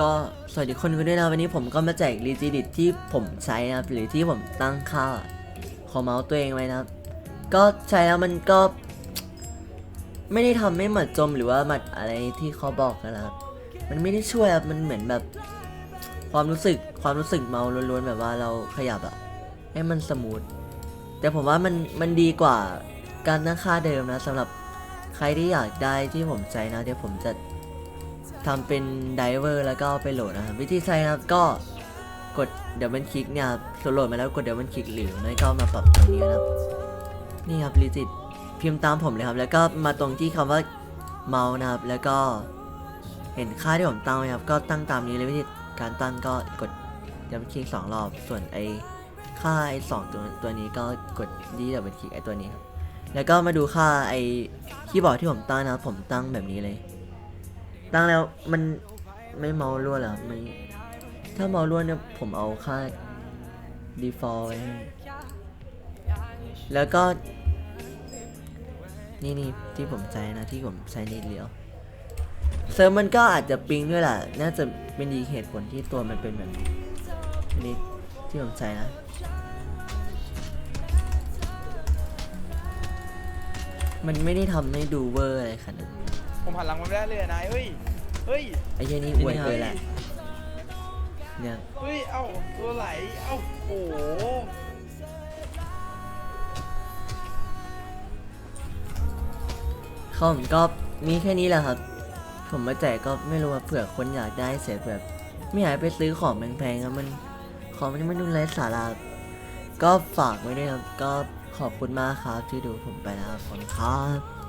ก็สวัสดีคนกันด้วยนะวันนี้ผมก็มาแจกรีจิดิตที่ผมใช้นะครับหรือที่ผมตั้งค่าของเมาส์ตัวเองไว้นะครับ ก็ใช้แล้วมันก็ ไม่ได้ทำให้หมัดจมหรือว่าหมัดอะไรที่เขาบอกนนะครับ มันไม่ได้ช่วยครับมันเหมือนแบบความรู้สึกความรู้สึกเมาล้วนๆแบบว่าเราขยับอะให้มันสมูทแต่ผมว่ามันมันดีกว่าการตั้งค่าเดิมนะสำหรับใครที่อยากได้ที่ผมใช้นะเดี๋ยวผมจะ ทำเป็นไดเวอร์แล้วก็ไปโหลดนะครับวิธีใช้นะครับก็กดเดี๋ยวมันคลิกเนี่ยครับโหลดมาแล้วกดเดี๋ยวมันคลิกหรือไม่ก็มาปรับตรงนี้นะครับ นี่ครับลิจิตพิมพ์ตามผมเลยครับ แล้วก็มาตรงที่คำว่าเมาส์นะครับแล้วก็เห็นค่าที่ผมตั้งไหมครับ ก็ตั้งตามนี้เลยวิธีการตั้งก็กดเดี๋ยวมันคลิกสองรอบส่วนไอค่าไอสองตัวตัวนี้ก็กดดีเดี๋ยวมันคลิกไอตัวนี้ครับแล้วก็มาดูค่าไอคีย์บอร์ดที่ผมตั้งนะครับผมตั้งแบบนี้เลย ตั้งแล้วมันไม่เมารั่วหรอไม่ถ้าเมารั่วเนี่ยผมเอาค่า default ไว้ให้แล้วก็ นี่นี่ที่ผมใช้นะที่ผมใช้นิดเดียวเซิร์ฟมันก็อาจจะปิงด้วยแหละน่าจะเป็นอีเหตุผลที่ตัวมันเป็นแบบนี้นนี้ที่ผมใช้นะมันไม่ได้ทำให้ดูเวอร์อะไรขนาดนั้น ผมหันหลังมาไม่ได้เลยอะนายเฮ้ย เฮ้ย ไอ้เหี้ยนี่อวยเกินแหละเนี่ยเฮ้ย เอ้า ตัวไหล เอ้า โอ้โหข้าผมก็มีแค่นี้แหละครับ ผมมาแจกก็ไม่รู้ว่าเผื่อคนอยากได้เสียแบบ ไม่อยากไปซื้อของแพงๆครับมันของมันไม่ดูไร้สาระก็ฝากไว้ด้วยครับ ก็ขอบคุณมากครับที่ดูผมไปนะครับขอบคุณครับ